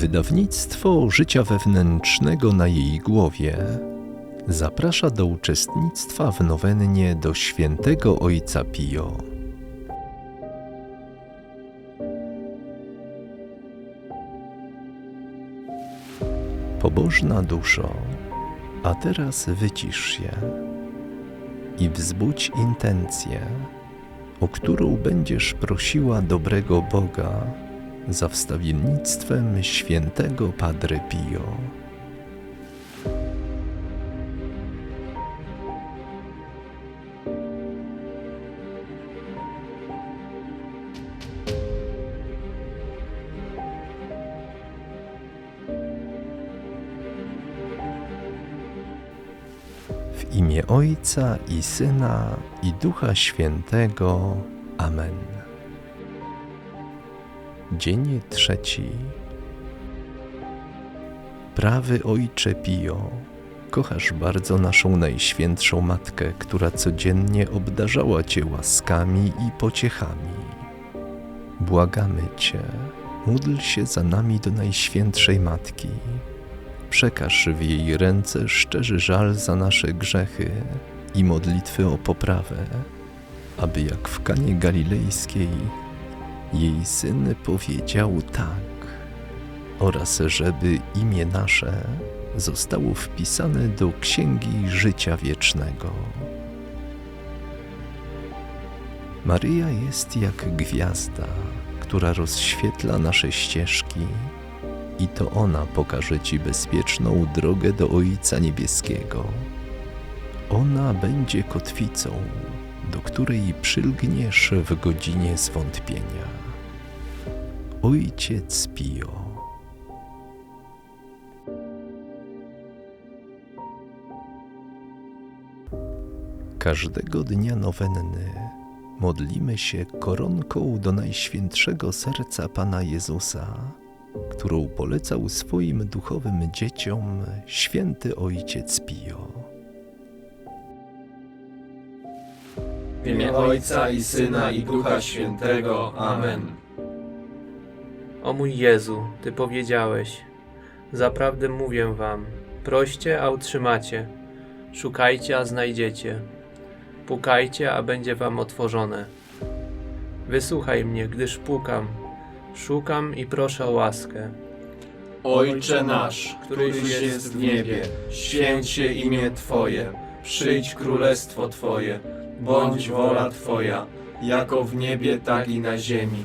Wydawnictwo Życia Wewnętrznego na jej głowie zaprasza do uczestnictwa w nowennie do świętego Ojca Pio. Pobożna duszo, a teraz wycisz się i wzbudź intencję, o którą będziesz prosiła dobrego Boga za wstawiennictwem świętego Padre Pio. W imię Ojca i Syna i Ducha Świętego. Amen. Dzień trzeci. Prawy Ojcze Pio, kochasz bardzo naszą Najświętszą Matkę, która codziennie obdarzała Cię łaskami i pociechami. Błagamy Cię, módl się za nami do Najświętszej Matki. Przekaż w jej ręce szczery żal za nasze grzechy i modlitwy o poprawę, aby jak w Kanie Galilejskiej jej syn powiedział tak, oraz żeby imię nasze zostało wpisane do Księgi Życia Wiecznego. Maryja jest jak gwiazda, która rozświetla nasze ścieżki, i to ona pokaże Ci bezpieczną drogę do Ojca Niebieskiego. Ona będzie kotwicą, do której przylgniesz w godzinie zwątpienia. Ojciec Pio. Każdego dnia nowenny modlimy się koronką do Najświętszego Serca Pana Jezusa, którą polecał swoim duchowym dzieciom święty Ojciec Pio. W imię Ojca i Syna i Ducha Świętego. Amen. O mój Jezu, Ty powiedziałeś, zaprawdę mówię wam, proście, a otrzymacie, szukajcie, a znajdziecie, pukajcie, a będzie wam otworzone. Wysłuchaj mnie, gdyż pukam, szukam i proszę o łaskę. Ojcze nasz, któryś jest w niebie, święć się imię Twoje, przyjdź królestwo Twoje, bądź wola Twoja, jako w niebie, tak i na ziemi.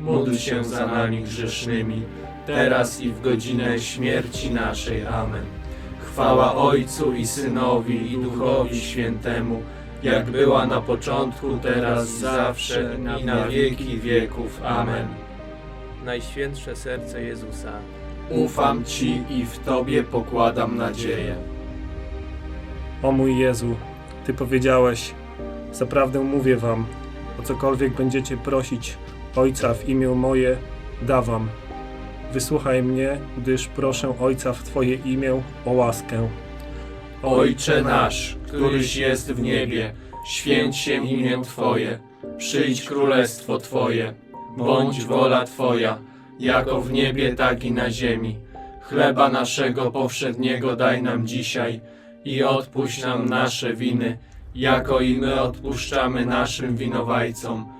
módl się za nami grzesznymi, teraz i w godzinę śmierci naszej. Amen. Chwała Ojcu i Synowi i Duchowi Świętemu, jak była na początku, teraz i zawsze i na wieki wieków. Amen. Najświętsze serce Jezusa, Ufam Ci i w Tobie pokładam nadzieję. O mój Jezu, Ty powiedziałeś, zaprawdę mówię wam, o cokolwiek będziecie prosić Ojca w imię moje, dawam. Wysłuchaj mnie, gdyż proszę Ojca w Twoje imię o łaskę. Ojcze nasz, któryś jest w niebie, święć się imię Twoje, przyjdź królestwo Twoje, bądź wola Twoja, jako w niebie, tak i na ziemi. Chleba naszego powszedniego daj nam dzisiaj i odpuść nam nasze winy, jako i my odpuszczamy naszym winowajcom.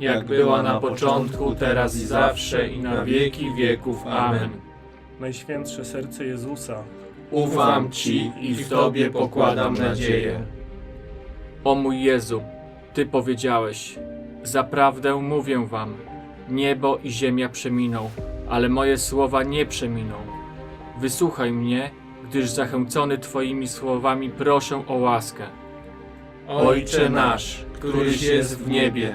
jak była na początku, teraz i zawsze i na wieki wieków. Amen. Najświętsze serce Jezusa, Ufam Ci i w Tobie pokładam nadzieję. O mój Jezu, Ty powiedziałeś: Zaprawdę mówię Wam, niebo i ziemia przeminą, ale moje słowa nie przeminą. Wysłuchaj mnie, gdyż zachęcony Twoimi słowami proszę o łaskę. Ojcze nasz, któryś jest w niebie,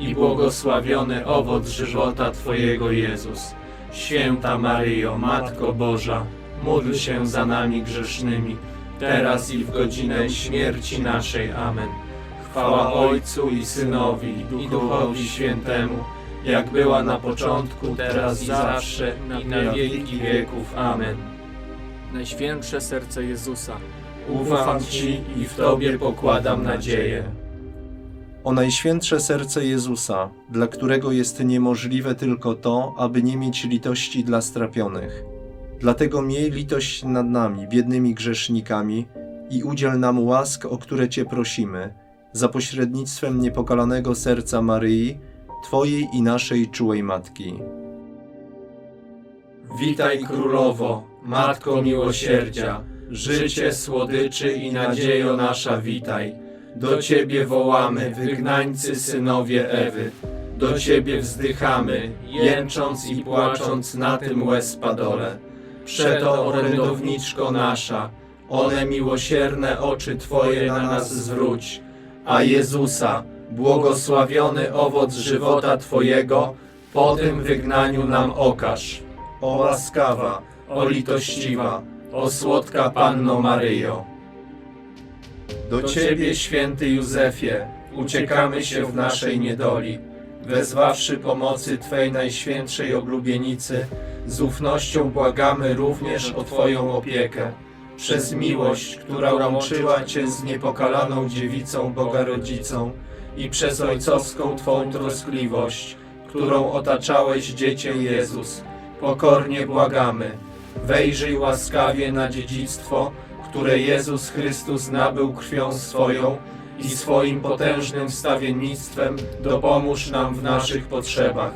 i błogosławiony owoc żywota Twojego Jezus. Święta Maryjo, Matko Boża, módl się za nami grzesznymi, teraz i w godzinę śmierci naszej. Amen. Chwała Ojcu i Synowi i Duchowi Świętemu, jak była na początku, teraz i zawsze, i na wieki wieków. Amen. Najświętsze serce Jezusa, Ufam Ci i w Tobie pokładam nadzieję. O Najświętsze Serce Jezusa, dla którego jest niemożliwe tylko to, aby nie mieć litości dla strapionych. Dlatego miej litość nad nami, biednymi grzesznikami, i udziel nam łask, o które Cię prosimy, za pośrednictwem niepokalanego serca Maryi, Twojej i naszej czułej Matki. Witaj Królowo, Matko miłosierdzia, życie, słodyczy i nadziejo nasza witaj. Do Ciebie wołamy, wygnańcy synowie Ewy. Do Ciebie wzdychamy, jęcząc i płacząc na tym łez padole. Przeto, orędowniczko nasza, one miłosierne oczy Twoje na nas zwróć, a Jezusa, błogosławiony owoc żywota Twojego, po tym wygnaniu nam okaż. O łaskawa, o litościwa, o słodka Panno Maryjo. Do Ciebie, święty Józefie, uciekamy się w naszej niedoli, wezwawszy pomocy Twej najświętszej oblubienicy, z ufnością błagamy również o Twoją opiekę. Przez miłość, która łączyła Cię z niepokalaną dziewicą Boga Rodzicą i przez ojcowską Twą troskliwość, którą otaczałeś Dziecię Jezus, pokornie błagamy, wejrzyj łaskawie na dziedzictwo, które Jezus Chrystus nabył krwią swoją i swoim potężnym wstawiennictwem dopomóż nam w naszych potrzebach.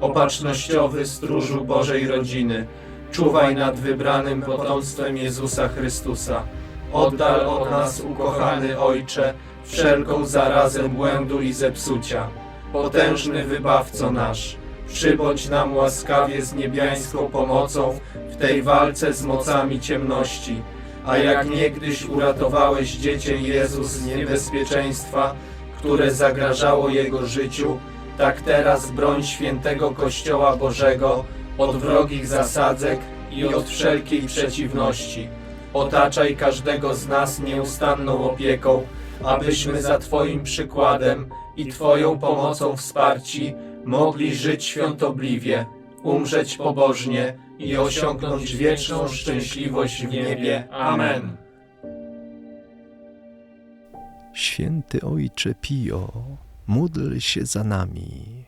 Opatrznościowy stróżu Bożej rodziny, czuwaj nad wybranym potomstwem Jezusa Chrystusa. Oddal od nas, ukochany Ojcze, wszelką zarazę błędu i zepsucia. Potężny Wybawco nasz, przybądź nam łaskawie z niebiańską pomocą w tej walce z mocami ciemności. A jak niegdyś uratowałeś Dziecię Jezus z niebezpieczeństwa, które zagrażało Jego życiu, tak teraz broń świętego Kościoła Bożego od wrogich zasadzek i od wszelkiej przeciwności. Otaczaj każdego z nas nieustanną opieką, abyśmy za Twoim przykładem i Twoją pomocą wsparci mogli żyć świątobliwie, umrzeć pobożnie i osiągnąć wieczną szczęśliwość w niebie. Amen. Święty Ojcze Pio, módl się za nami.